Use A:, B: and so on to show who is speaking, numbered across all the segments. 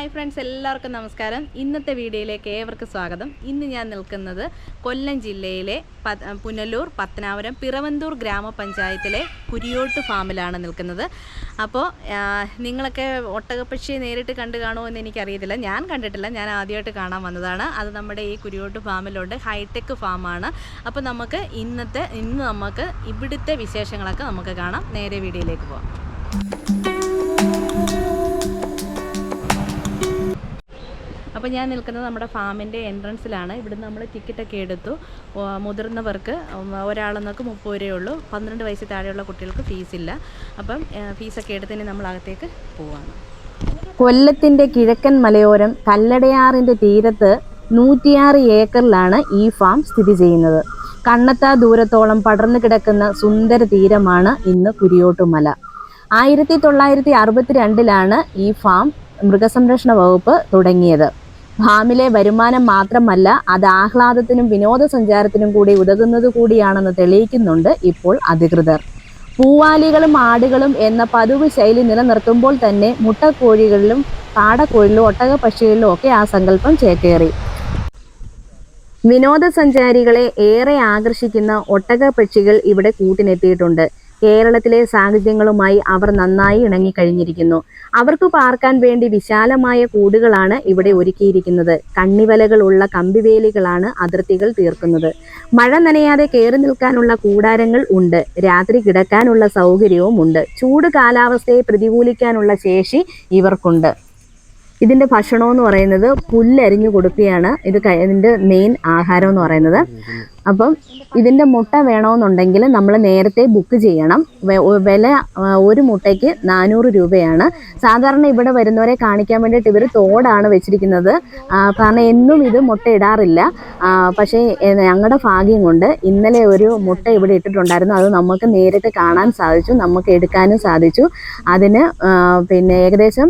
A: Hi friends എല്ലാവർക്കും നമസ്കാരം. ഇന്നത്തെ വീഡിയോയിലേക്ക് ഏവർക്കും സ്വാഗതം. ഇന്ന് ഞാൻ നിൽക്കുന്നത് കൊല്ലം ജില്ലയിലെ പുനലൂർ പത്തനാപുരം പിറവന്തൂർ ഗ്രാമപഞ്ചായത്തിലെ കുരിയോട്ട് ഫാമിലാണ് നിൽക്കുന്നത്. അപ്പോൾ നിങ്ങളൊക്കെ ഒട്ടകപ്പക്ഷിയെ നേരിട്ട് കണ്ടു കാണുമോ എന്ന് എനിക്കറിയത്തില്ല. ഞാൻ കണ്ടിട്ടില്ല. ഞാൻ ആദ്യമായിട്ട് കാണാൻ വന്നതാണ്. അത് നമ്മുടെ ഈ കുരിയോട്ട് ഫാമിലുണ്ട്. ഹൈടെക് ഫാമാണ്. അപ്പോൾ നമുക്ക് ഇന്നത്തെ ഇന്ന് നമുക്ക് ഇവിടുത്തെ വിശേഷങ്ങളൊക്കെ നമുക്ക് കാണാം. നേരെ വീഡിയോയിലേക്ക് പോകാം അപ്പോൾ ഞാൻ നിൽക്കുന്നത് നമ്മുടെ ഫാമിന്റെ എൻട്രൻസിലാണ്. ഇവിടുന്ന് നമ്മൾ ടിക്കറ്റൊക്കെ എടുത്തു. മുതിർന്നവർക്ക് ഒരാളെന്നൊക്കെ മുപ്പത് രൂപയേ ഉള്ളൂ. പന്ത്രണ്ട് വയസ്സിൽ താഴെയുള്ള കുട്ടികൾക്ക് ഫീസില്ല അപ്പം ഫീസൊക്കെ എടുത്തതിന് നമ്മൾ അകത്തേക്ക് പോവാണ്.
B: കൊല്ലത്തിന്റെ കിഴക്കൻ മലയോരം കല്ലടയാറിന്റെ തീരത്ത് നൂറ്റിയാറ് ഏക്കറിലാണ് ഈ ഫാം സ്ഥിതി ചെയ്യുന്നത്. കണ്ണത്താ ദൂരത്തോളം പടർന്നു കിടക്കുന്ന സുന്ദര തീരമാണ് ഇന്ന് കുരിയോട്ടുമല. ആയിരത്തി തൊള്ളായിരത്തി അറുപത്തിരണ്ടിലാണ് ഈ ഫാം മൃഗസംരക്ഷണ വകുപ്പ് തുടങ്ങിയത്. ഫാമിലെ വരുമാനം മാത്രമല്ല അത് ആഹ്ലാദത്തിനും വിനോദസഞ്ചാരത്തിനും കൂടി ഉതകുന്നത് കൂടിയാണെന്ന് തെളിയിക്കുന്നുണ്ട് ഇപ്പോൾ അധികൃതർ. പൂവാലികളും ആടുകളും എന്ന പതിവ് ശൈലി നിലനിർത്തുമ്പോൾ തന്നെ മുട്ടക്കോഴികളിലും കാടക്കോഴിലും ഒട്ടകപ്പക്ഷികളിലും ഒക്കെ ആ സങ്കല്പം ചേക്കേറി. വിനോദസഞ്ചാരികളെ ഏറെ ആകർഷിക്കുന്ന ഒട്ടക പക്ഷികൾ ഇവിടെ കൂട്ടിനെത്തിയിട്ടുണ്ട്. കേരളത്തിലെ സാഹചര്യങ്ങളുമായി അവർ നന്നായി ഇണങ്ങിക്കഴിഞ്ഞിരിക്കുന്നു. അവർക്ക് പാർക്കാൻ വേണ്ടി വിശാലമായ കൂടുകളാണ് ഇവിടെ ഒരുക്കിയിരിക്കുന്നത്. കണ്ണിവലകളുള്ള കമ്പിവേലികളാണ് അതിർത്തികൾ തീർക്കുന്നത്. മഴ നനയാതെ കയറി നിൽക്കാനുള്ള കൂടാരങ്ങൾ ഉണ്ട്. രാത്രി കിടക്കാനുള്ള സൗകര്യവും ഉണ്ട്. ചൂട് കാലാവസ്ഥയെ പ്രതികൂലിക്കാനുള്ള ശേഷി ഇവർക്കുണ്ട്. ഇതിന്റെ ഭക്ഷണം എന്ന് പറയുന്നത് പുല്ലരിഞ്ഞു കൊടുക്കുകയാണ്. ഇത് ഇതിന്റെ മെയിൻ ആഹാരം എന്ന് പറയുന്നത്. അപ്പം ഇതിന്റെ മുട്ട വേണമെന്നുണ്ടെങ്കിൽ നമ്മൾ നേരത്തെ ബുക്ക് ചെയ്യണം. വില ഒരു മുട്ടയ്ക്ക് നാനൂറ് രൂപയാണ്. സാധാരണ ഇവിടെ വരുന്നവരെ കാണിക്കാൻ വേണ്ടിയിട്ട് ഇവർ തോടാണ് വെച്ചിരിക്കുന്നത്. കാരണം എന്നും ഇത് മുട്ട ഇടാറില്ല. പക്ഷേ ഞങ്ങളുടെ ഭാഗ്യം കൊണ്ട് ഇന്നലെ ഒരു മുട്ട ഇവിടെ ഇട്ടിട്ടുണ്ടായിരുന്നു. അത് നമുക്ക് നേരിട്ട് കാണാൻ സാധിച്ചു നമുക്ക് എടുക്കാനും സാധിച്ചു. അതിന് പിന്നെ ഏകദേശം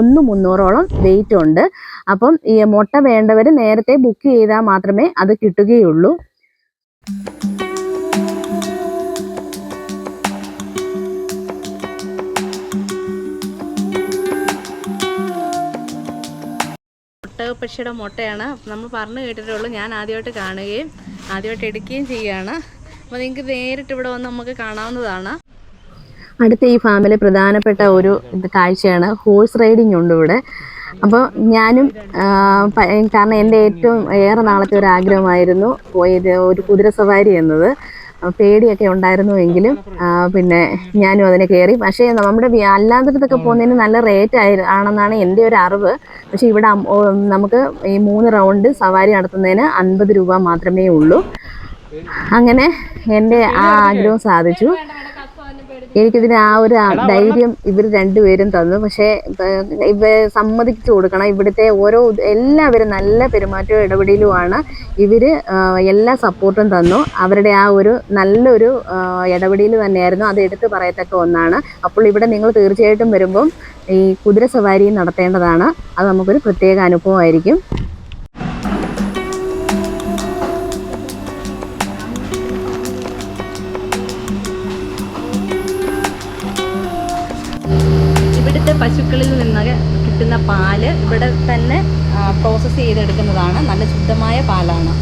B: ഒന്ന് മുന്നൂറോളം വെയിറ്റ് ഉണ്ട്. അപ്പം ഈ മുട്ട വേണ്ടവർ നേരത്തെ ബുക്ക് ചെയ്താൽ മാത്രമേ അത് കിട്ടുകയുള്ളൂ.
A: ഒട്ടകപ്പക്ഷിയുടെ മുട്ടയാണ്. നമ്മൾ പറഞ്ഞു കേട്ടിട്ടുള്ളൂ ഞാൻ ആദ്യമായിട്ട് കാണുകയും ആദ്യമായിട്ട് എടുക്കുകയും ചെയ്യുകയാണ്. അപ്പോൾ നിങ്ങൾക്ക് നേരിട്ട് ഇവിടെ വന്ന് നമുക്ക് കാണാവുന്നതാണ്.
B: അടുത്ത ഈ ഫാമിലെ പ്രധാനപ്പെട്ട ഒരു കാഴ്ചയാണ്. ഹോഴ്സ് റൈഡിംഗ് ഉണ്ട് ഇവിടെ. അപ്പോൾ ഞാനും കാരണം എന്റെ ഏറ്റവും ഏറെ നാളത്തെ ഒരു ആഗ്രഹമായിരുന്നു പോയത് ഒരു കുതിര സവാരി എന്നത്. പേടിയൊക്കെ ഉണ്ടായിരുന്നു എങ്കിലും പിന്നെ ഞാനും അതിനെ കയറി. പക്ഷേ നമ്മുടെ അല്ലാത്തടത്തൊക്കെ പോകുന്നതിന് നല്ല റേറ്റ് ആയി ആണെന്നാണ് എന്റെ ഒരു അറിവ്. പക്ഷേ ഇവിടെ നമുക്ക് ഈ മൂന്ന് റൗണ്ട് സവാരി നടത്തുന്നതിന് അൻപത് രൂപ മാത്രമേ ഉള്ളൂ. അങ്ങനെ എന്റെ ആ ആഗ്രഹം സാധിച്ചു. എനിക്കിതിന് ആ ഒരു ധൈര്യം ഇവർ രണ്ടുപേരും തന്നു. പക്ഷേ ഇവ സമ്മതിച്ചു കൊടുക്കണം. ഇവിടുത്തെ ഓരോ എല്ലാവരും നല്ല പെരുമാറ്റവും ഇടപെടലുമാണ്. ഇവർ എല്ലാ സപ്പോർട്ടും തന്നു. അവരുടെ ആ ഒരു നല്ലൊരു ഇടപെടൽ തന്നെയായിരുന്നു. അത് എടുത്തു പറയത്തക്ക ഒന്നാണ്. അപ്പോൾ ഇവിടെ നിങ്ങൾ തീർച്ചയായിട്ടും വരുമ്പം ഈ കുതിര സവാരി നടത്തേണ്ടതാണ്. അത് നമുക്കൊരു പ്രത്യേക അനുഭവമായിരിക്കും.
A: പശുക്കളിൽ നിന്ന് കിട്ടുന്ന പാൽ ഇവിടെ തന്നെ പ്രോസസ്സ് ചെയ്തെടുക്കുന്നതാണ്. നല്ല ശുദ്ധമായ പാലാണ്.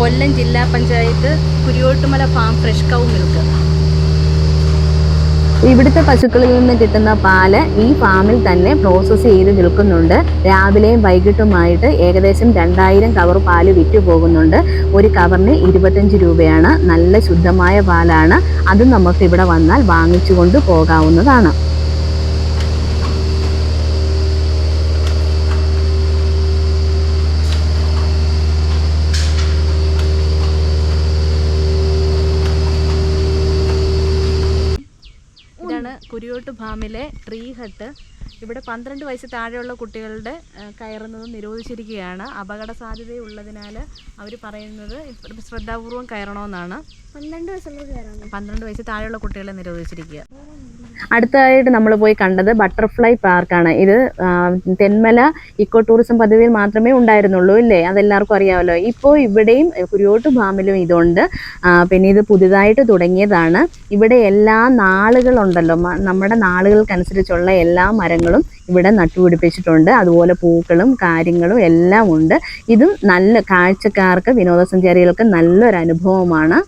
A: കൊല്ലം ജില്ലാ panchayat Kuriyottumala farm fresh cow milk
B: ഇവിടുത്തെ പശുക്കളിൽ നിന്ന് കിട്ടുന്ന പാൽ ഈ ഫാമിൽ തന്നെ പ്രോസസ്സ് ചെയ്ത് വിൽക്കുന്നുണ്ട്. രാവിലെയും വൈകിട്ടുമായിട്ട് ഏകദേശം രണ്ടായിരം കവർ പാൽ വിറ്റു പോകുന്നുണ്ട്. ഒരു കവറിന് ഇരുപത്തഞ്ച് രൂപയാണ്. നല്ല ശുദ്ധമായ പാലാണ്. അത് നമുക്ക് ഇവിടെ വന്നാൽ വാങ്ങിച്ചുകൊണ്ട് പോകാവുന്നതാണ്.
A: കുരിയോട്ട് ഫാമിലെ ട്രീ ഹട്ട്. ഇവിടെ പന്ത്രണ്ട് വയസ്സ് താഴെയുള്ള കുട്ടികളുടെ കയറുന്നത് നിരോധിച്ചിരിക്കുകയാണ്. അപകട സാധ്യതയുള്ളതിനാൽ അവർ പറയുന്നത് ശ്രദ്ധാപൂർവം കയറണമെന്നാണ്.
C: പന്ത്രണ്ട് വയസ്സുള്ള
A: പന്ത്രണ്ട് വയസ്സ് താഴെയുള്ള കുട്ടികളെ നിരോധിച്ചിരിക്കുക.
B: അടുത്തതായിട്ട് നമ്മൾ പോയി കണ്ടത് ബട്ടർഫ്ലൈ പാർക്കാണ്. ഇത് തെന്മല ഇക്കോ ടൂറിസം പദ്ധതിയിൽ മാത്രമേ ഉണ്ടായിരുന്നുള്ളൂ ഇല്ലേ? അതെല്ലാവർക്കും അറിയാമല്ലോ. ഇപ്പോൾ ഇവിടെയും കുരിയോട്ട് ഫാമിലും ഇതുണ്ട്. പിന്നെ ഇത് പുതുതായിട്ട് തുടങ്ങിയതാണ്. ഇവിടെ എല്ലാ നാളുകളുണ്ടല്ലോ. നമ്മുടെ നാളുകൾക്കനുസരിച്ചുള്ള എല്ലാ മരങ്ങളും ഇവിടെ നട്ടുപിടിപ്പിച്ചിട്ടുണ്ട്. അതുപോലെ പൂക്കളും കാര്യങ്ങളും എല്ലാം ഉണ്ട്. ഇതും നല്ല കാഴ്ചക്കാർക്ക് വിനോദസഞ്ചാരികൾക്ക് നല്ലൊരു അനുഭവമാണ്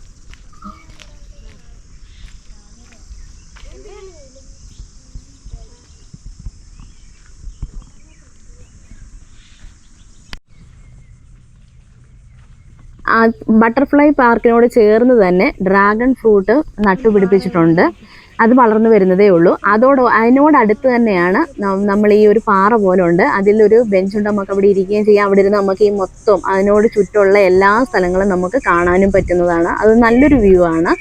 B: ബട്ടർഫ്ലൈ പാർക്കിനോട് ചേർന്ന് തന്നെ ഡ്രാഗൺ ഫ്രൂട്ട് നട്ടുപിടിപ്പിച്ചിട്ടുണ്ട്. അത് വളർന്നു വരുന്നതേ ഉള്ളൂ. അതോട് അതിനോടടുത്ത് തന്നെയാണ് നമ്മൾ ഈ ഒരു പാറ പോലെ ഉണ്ട് അതിലൊരു ബെഞ്ചുണ്ട് നമുക്ക് അവിടെ ഇരിക്കുകയും ചെയ്യാം. അവിടെ ഇരുന്ന് നമുക്ക് ഈ മൊത്തം അതിനോട് ചുറ്റുമുള്ള എല്ലാ സ്ഥലങ്ങളും നമുക്ക് കാണാനും പറ്റുന്നതാണ്. അത് നല്ലൊരു വ്യൂ ആണ്.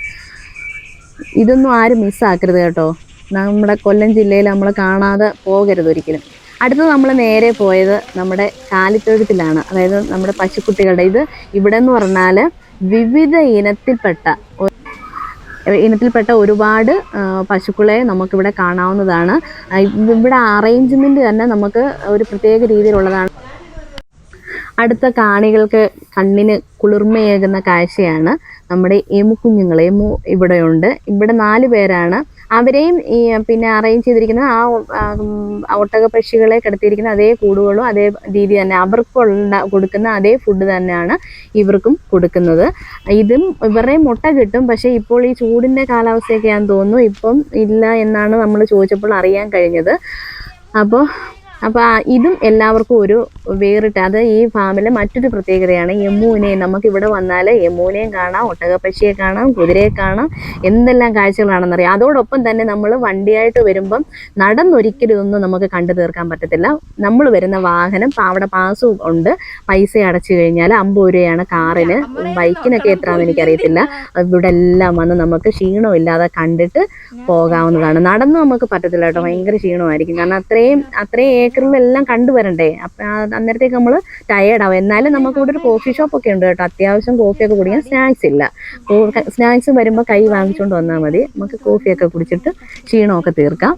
B: ഇതൊന്നും ആരും മിസ്സാക്കരുത് കേട്ടോ. നമ്മുടെ കൊല്ലം ജില്ലയിൽ നമ്മൾ കാണാതെ പോകരുത് ഒരിക്കലും. അടുത്ത് നമ്മൾ നേരെ പോയത് നമ്മുടെ കാലിത്തൊഴുത്തിലാണ് അതായത് നമ്മുടെ പശുക്കുട്ടികളുടെ. ഇത് ഇവിടെ എന്ന് പറഞ്ഞാൽ വിവിധ ഇനത്തിൽപ്പെട്ട ഇനത്തിൽപ്പെട്ട ഒരുപാട് പശുക്കളെ നമുക്കിവിടെ കാണാവുന്നതാണ്. ഇവിടെ അറേഞ്ച്മെന്റ് തന്നെ നമുക്ക് ഒരു പ്രത്യേക രീതിയിലുള്ളതാണ്. അടുത്ത കാണികൾക്ക് കണ്ണിന് കുളിർമയേകുന്ന കാഴ്ചയാണ്. നമ്മുടെ എമു കുഞ്ഞുങ്ങൾ എമു ഇവിടെയുണ്ട്. ഇവിടെ നാല് പേരാണ്. അവരെയും ഈ പിന്നെ അറേഞ്ച് ചെയ്തിരിക്കുന്ന ആ ഒട്ടക പക്ഷികളെ കിടത്തിയിരിക്കുന്ന അതേ കൂടുകളും അതേ രീതി തന്നെ അവർക്കുള്ള കൊടുക്കുന്ന അതേ ഫുഡ് തന്നെയാണ് ഇവർക്കും കൊടുക്കുന്നത്. ഇതും ഇവരുടെയും മുട്ട കിട്ടും. പക്ഷേ ഇപ്പോൾ ഈ ചൂടിന്റെ കാലാവസ്ഥയൊക്കെയാണെന്ന് തോന്നുന്നു. ഇപ്പം ഇല്ല എന്നാണ് നമ്മൾ ചോദിച്ചപ്പോൾ അറിയാൻ കഴിഞ്ഞത്. അപ്പോൾ അപ്പോൾ ഇതും എല്ലാവർക്കും ഒരു വേറിട്ട് അത് ഈ ഫാമിലെ മറ്റൊരു പ്രത്യേകതയാണ്. യമുനെ നമുക്ക് ഇവിടെ വന്നാൽ യമ്മുവിനെയും കാണാം ഒട്ടകപ്പക്ഷിയെ കാണാം കുതിരയെ കാണാം എന്തെല്ലാം കാഴ്ചകളാണെന്നറിയാം. അതോടൊപ്പം തന്നെ നമ്മൾ വണ്ടിയായിട്ട് വരുമ്പം നടന്നൊരിക്കലും ഒന്നും നമുക്ക് കണ്ടു തീർക്കാൻ പറ്റത്തില്ല. നമ്മൾ വരുന്ന വാഹനം അവിടെ പാസ് ഉണ്ട്. പൈസ അടച്ചു കഴിഞ്ഞാൽ അമ്പത് രൂപയാണ് കാറിന്. ബൈക്കിനൊക്കെ എത്രയാണെന്ന് എനിക്കറിയത്തില്ല. ഇവിടെ എല്ലാം വന്ന് നമുക്ക് ക്ഷീണമില്ലാതെ കണ്ടിട്ട് പോകാവുന്നതാണ്. നടന്നു നമുക്ക് പറ്റത്തില്ല കേട്ടോ. ഭയങ്കര ക്ഷീണമായിരിക്കും. കാരണം അത്രയും അത്രയും ഏക്കറിലെല്ലാം കണ്ടുവരണ്ടേ അപ്പം അന്നേരത്തേക്ക് നമ്മൾ ടയേർഡാവും എന്നാലും നമുക്ക് ഇവിടെ ഒരു കോഫി ഷോപ്പ് ഒക്കെ ഉണ്ട് കേട്ടോ. അത്യാവശ്യം കോഫിയൊക്കെ കുടിക്കാൻ സ്നാക്സ് ഇല്ല. സ്നാക്സ് വരുമ്പോൾ കൈ വാങ്ങിച്ചുകൊണ്ട് വന്നാൽ മതി. നമുക്ക് കോഫിയൊക്കെ കുടിച്ചിട്ട് ക്ഷീണമൊക്കെ തീർക്കാം.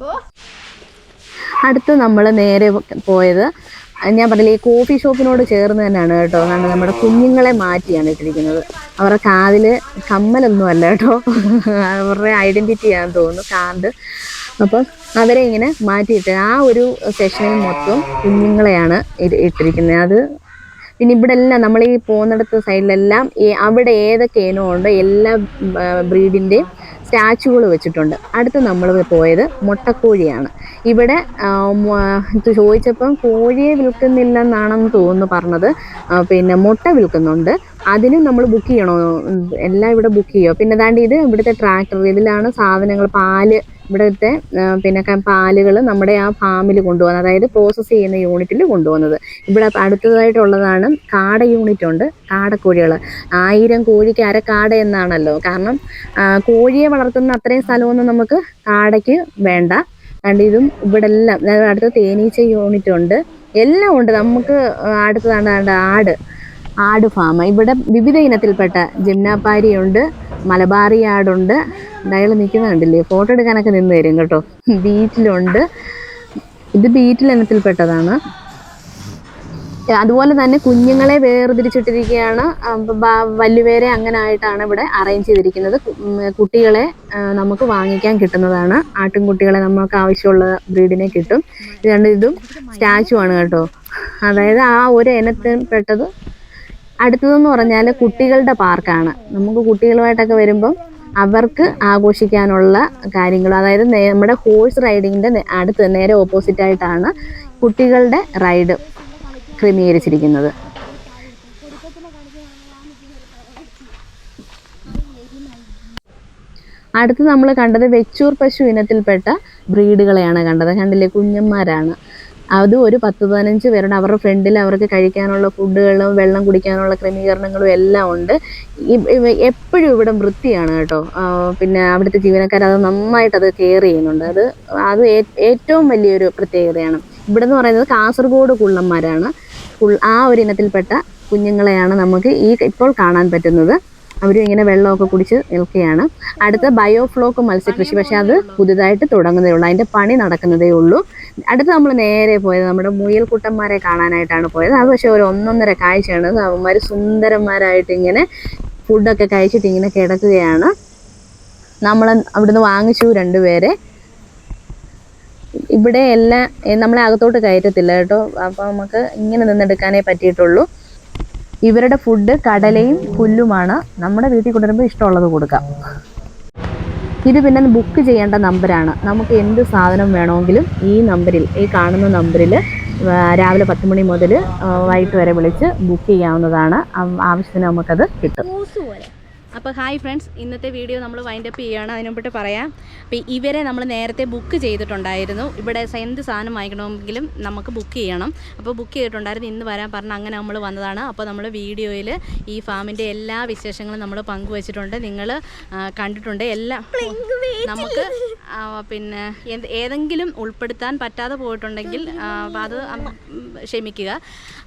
B: അടുത്ത് നമ്മൾ നേരെ പോയത് ഞാൻ പറഞ്ഞില്ലേ ഈ കോഫി ഷോപ്പിനോട് ചേർന്ന് തന്നെയാണ് കേട്ടോ. കാരണം നമ്മുടെ കുഞ്ഞുങ്ങളെ മാറ്റിയാണ് ഇട്ടിരിക്കുന്നത്. അവരുടെ കാതിൽ കമ്മലൊന്നും അല്ല കേട്ടോ. അവരുടെ ഐഡന്റിറ്റി ആണെന്ന് തോന്നുന്നു. കാർഡ് അപ്പം അവരെ ഇങ്ങനെ മാറ്റിയിട്ട് ആ ഒരു സെഷനിൽ മൊത്തം കുഞ്ഞുങ്ങളെയാണ് ഇട്ടിരിക്കുന്നത്. അത് പിന്നെ ഇവിടെ എല്ലാം നമ്മൾ ഈ പോകുന്നിടത്ത് സൈഡിലെല്ലാം അവിടെ ഏതൊക്കെ ഇനം ഉണ്ടോ എല്ലാ ബ്രീഡിന്റെയും സ്റ്റാച്ചുകൾ വെച്ചിട്ടുണ്ട്. അടുത്ത് നമ്മൾ പോയത് മുട്ടക്കോഴിയാണ്. ഇവിടെ ചോദിച്ചപ്പം കോഴിയെ വിൽക്കുന്നില്ലെന്നാണെന്ന് തോന്നുന്നു പറഞ്ഞത്. പിന്നെ മുട്ട വിൽക്കുന്നുണ്ട്. അതിനും നമ്മൾ ബുക്ക് ചെയ്യണോ? എല്ലാം ഇവിടെ ബുക്ക് ചെയ്യുമോ പിന്നെ ദാണ്ട് ഇത് ഇവിടുത്തെ ട്രാക്ടർ ഇതിലാണ് സാധനങ്ങൾ പാൽ ഇവിടുത്തെ പിന്നെ പാലുകൾ നമ്മുടെ ആ ഫാമിൽ കൊണ്ടുപോകുന്നത് അതായത് പ്രോസസ്സ് ചെയ്യുന്ന യൂണിറ്റിൽ കൊണ്ടുപോകുന്നത് ഇവിടെ അടുത്തതായിട്ടുള്ളതാണ് കാട യൂണിറ്റ് ഉണ്ട് കാടക്കോഴികൾ ആയിരം കോഴിക്ക് അര കാട എന്നാണല്ലോ. കാരണം കോഴിയെ വളർത്തുന്ന അത്രയും സ്ഥലമൊന്നും നമുക്ക് കാടയ്ക്ക് വേണ്ട. അതുകൊണ്ട് ഇതും ഇവിടെ എല്ലാം അടുത്ത തേനീച്ച യൂണിറ്റ് ഉണ്ട്. എല്ലാം ഉണ്ട്. നമുക്ക് അടുത്തതാണ് ആട്. ആട് ഫാം ഇവിടെ വിവിധ ഇനത്തിൽപ്പെട്ട ജിംനാപ്പാരിയുണ്ട് മലബാറി ആടുണ്ട് അയാൾ നിൽക്കുന്ന കണ്ടില്ലേ? ഫോട്ടോ എടുക്കാനൊക്കെ നിന്ന് തരും കേട്ടോ. ബീറ്റിലുണ്ട് ഇത് ബീറ്റിൽ ഇനത്തിൽപ്പെട്ടതാണ്. അതുപോലെ തന്നെ കുഞ്ഞുങ്ങളെ വേർതിരിച്ചിട്ടിരിക്കുകയാണ്. വല്ലുപേരെ അങ്ങനെ ആയിട്ടാണ് ഇവിടെ അറേഞ്ച് ചെയ്തിരിക്കുന്നത്. കുട്ടികളെ നമുക്ക് വാങ്ങിക്കാൻ കിട്ടുന്നതാണ്. ആട്ടിൻകുട്ടികളെ നമുക്ക് ആവശ്യമുള്ള ബ്രീഡിനെ കിട്ടും. ഇത് ഇതും സ്റ്റാച്ചു ആണ് കേട്ടോ. അതായത് ആ ഒരു ഇനത്തിൽ ഇനത്തിൽപ്പെട്ടത് അടുത്തതെന്ന് പറഞ്ഞാൽ കുട്ടികളുടെ പാർക്കാണ് നമുക്ക് കുട്ടികളുമായിട്ടൊക്കെ വരുമ്പം അവർക്ക് ആഘോഷിക്കാനുള്ള കാര്യങ്ങൾ അതായത് നമ്മുടെ ഹോഴ്സ് റൈഡിങ്ങിന്റെ അടുത്ത് നേരെ ഓപ്പോസിറ്റ് ആയിട്ടാണ് കുട്ടികളുടെ റൈഡ് ക്രമീകരിച്ചിരിക്കുന്നത്. അടുത്ത് നമ്മൾ കണ്ടത് വെച്ചൂർ പശു ഇനത്തിൽപ്പെട്ട ബ്രീഡുകളെയാണ് കണ്ടത്. കണ്ടില്ലേ? കുഞ്ഞന്മാരാണ്. അത് ഒരു പത്ത് പതിനഞ്ച് പേരുടെ അവരുടെ ഫ്രണ്ടിൽ അവർക്ക് കഴിക്കാനുള്ള ഫുഡുകളും വെള്ളം കുടിക്കാനുള്ള ക്രമീകരണങ്ങളും എല്ലാം ഉണ്ട്. എപ്പോഴും ഇവിടെ വൃത്തിയാണ് കേട്ടോ. പിന്നെ അവിടുത്തെ ജീവനക്കാർ അത് നന്നായിട്ട് അത് കെയർ ചെയ്യുന്നുണ്ട്. അത് അത് ഏറ്റവും വലിയൊരു പ്രത്യേകതയാണ്. ഇവിടെ എന്ന് പറയുന്നത് കാസർഗോഡ് കുള്ളന്മാരാണ്. ആ ഒരു ഇനത്തിൽപ്പെട്ട കുഞ്ഞുങ്ങളെയാണ് നമുക്ക് ഈ ഇപ്പോൾ കാണാൻ പറ്റുന്നത്. അവരും ഇങ്ങനെ വെള്ളമൊക്കെ കുടിച്ച് നിൽക്കുകയാണ്. അടുത്ത ബയോഫ്ലോക്ക് മത്സ്യകൃഷി പക്ഷെ അത് പുതുതായിട്ട് തുടങ്ങുന്നതേ ഉള്ളൂ. അതിന്റെ പണി നടക്കുന്നതേ ഉള്ളൂ. അടുത്ത് നമ്മൾ നേരെ പോയത് നമ്മുടെ മുയൽക്കുട്ടന്മാരെ കാണാനായിട്ടാണ് പോയത്. അത് പക്ഷേ ഒരു ഒന്നൊന്നര കാഴ്ചയാണ്. അവന്മാർ സുന്ദരന്മാരായിട്ട് ഇങ്ങനെ ഫുഡൊക്കെ കഴിച്ചിട്ട് ഇങ്ങനെ കിടക്കുകയാണ്. നമ്മൾ അവിടുന്ന് വാങ്ങിച്ചു രണ്ടുപേരെ. ഇവിടെ എല്ലാം നമ്മളെ അകത്തോട്ട് കയറ്റത്തില്ല കേട്ടോ. അപ്പോൾ നമുക്ക് ഇങ്ങനെ നിന്നെടുക്കാനേ പറ്റിയിട്ടുള്ളൂ. ഇവരുടെ ഫുഡ് കടലയും പുല്ലുമാണ്. നമ്മുടെ വീട്ടിൽ കൊണ്ടുവരുമ്പോൾ ഇഷ്ടമുള്ളത് കൊടുക്കാം. ഇത് പിന്നെ ബുക്ക് ചെയ്യേണ്ട നമ്പറാണ് നമുക്ക് എന്ത് സാധനം വേണമെങ്കിലും ഈ നമ്പറിൽ ഈ കാണുന്ന നമ്പറിൽ രാവിലെ പത്ത് മണി മുതൽ വൈകിട്ട് വരെ വിളിച്ച് ബുക്ക് ചെയ്യാവുന്നതാണ്. ആവശ്യത്തിന് നമുക്കത് കിട്ടും.
A: അപ്പോൾ ഹായ് ഫ്രണ്ട്സ് ഇന്നത്തെ വീഡിയോ നമ്മൾ വൈൻഡപ്പ് ചെയ്യുകയാണ്. അതിന് മുമ്പിട്ട് പറയാം. അപ്പോൾ ഇവരെ നമ്മൾ നേരത്തെ ബുക്ക് ചെയ്തിട്ടുണ്ടായിരുന്നു. ഇവിടെ എന്ത് സാധനം വാങ്ങിക്കണമെങ്കിലും നമുക്ക് ബുക്ക് ചെയ്യണം. അപ്പോൾ ബുക്ക് ചെയ്തിട്ടുണ്ടായിരുന്നു. ഇന്ന് വരാൻ പറഞ്ഞ് അങ്ങനെ നമ്മൾ വന്നതാണ്. അപ്പോൾ നമ്മൾ വീഡിയോയിൽ ഈ ഫാമിന്റെ എല്ലാ വിശേഷങ്ങളും നമ്മൾ പങ്കുവച്ചിട്ടുണ്ട്. നിങ്ങൾ കണ്ടിട്ടുണ്ട്. എല്ലാം നമുക്ക് പിന്നെ എന്ത് ഏതെങ്കിലും ഉൾപ്പെടുത്താൻ പറ്റാതെ പോയിട്ടുണ്ടെങ്കിൽ അത് ക്ഷമിക്കുക.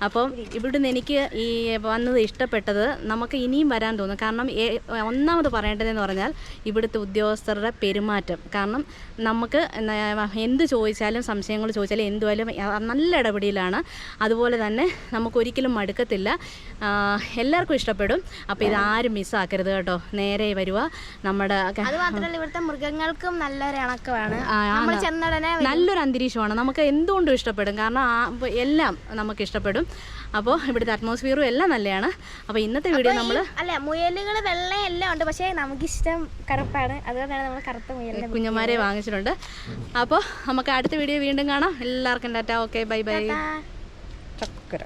A: അപ്പം ഇവിടുന്ന് എനിക്ക് ഈ വന്നത് ഇഷ്ടപ്പെട്ടത് നമുക്ക് ഇനിയും വരാൻ തോന്നും. കാരണം ഒന്നാമത് പറയേണ്ടതെന്ന് പറഞ്ഞാൽ ഇവിടുത്തെ ഉദ്യോഗസ്ഥരുടെ പെരുമാറ്റം. കാരണം നമുക്ക് എന്ത് ചോദിച്ചാലും സംശയങ്ങൾ ചോദിച്ചാലും എന്തുവായാലും ആ, നല്ല ഇടപെടലാണ്. അതുപോലെ തന്നെ നമുക്ക് ഒരിക്കലും മടുക്കത്തില്ല എല്ലാവർക്കും ഇഷ്ടപ്പെടും. അപ്പോൾ ഇതാരും മിസ്സാക്കരുത് കേട്ടോ. നേരെ വരിക നമ്മുടെ
C: അത് മാത്രമല്ല ഇവിടുത്തെ മൃഗങ്ങൾക്കും നല്ലൊരു ഇണക്കമാണ് നമ്മൾ
A: ആണ്.
C: ചെന്നുടനെ
A: നല്ലൊരു അന്തരീക്ഷമാണ്. നമുക്ക് എന്തുകൊണ്ടും ഇഷ്ടപ്പെടും. കാരണം എല്ലാം നമുക്ക് ഇഷ്ടപ്പെടും. അപ്പോൾ ഇവിടുത്തെ അറ്റ്മോസ്ഫിയറും എല്ലാം നല്ലതാണ് അപ്പോൾ ഇന്നത്തെ വീഡിയോ നമ്മൾ
C: അല്ല മുയലുകൾ വെള്ളം എല്ലാം ഉണ്ട്. പക്ഷേ നമുക്കിഷ്ടം കറുപ്പാണ്. അതുകൊണ്ടാണ് നമ്മൾ കറുത്ത മുയലിനെ
A: കുഞ്ഞന്മാരെ വാങ്ങിച്ചിട്ടുണ്ട്. അപ്പോൾ നമുക്ക് അടുത്ത വീഡിയോ വീണ്ടും കാണാം. എല്ലാവർക്കും ടാറ്റ. Okay bye bye. ചക്കര.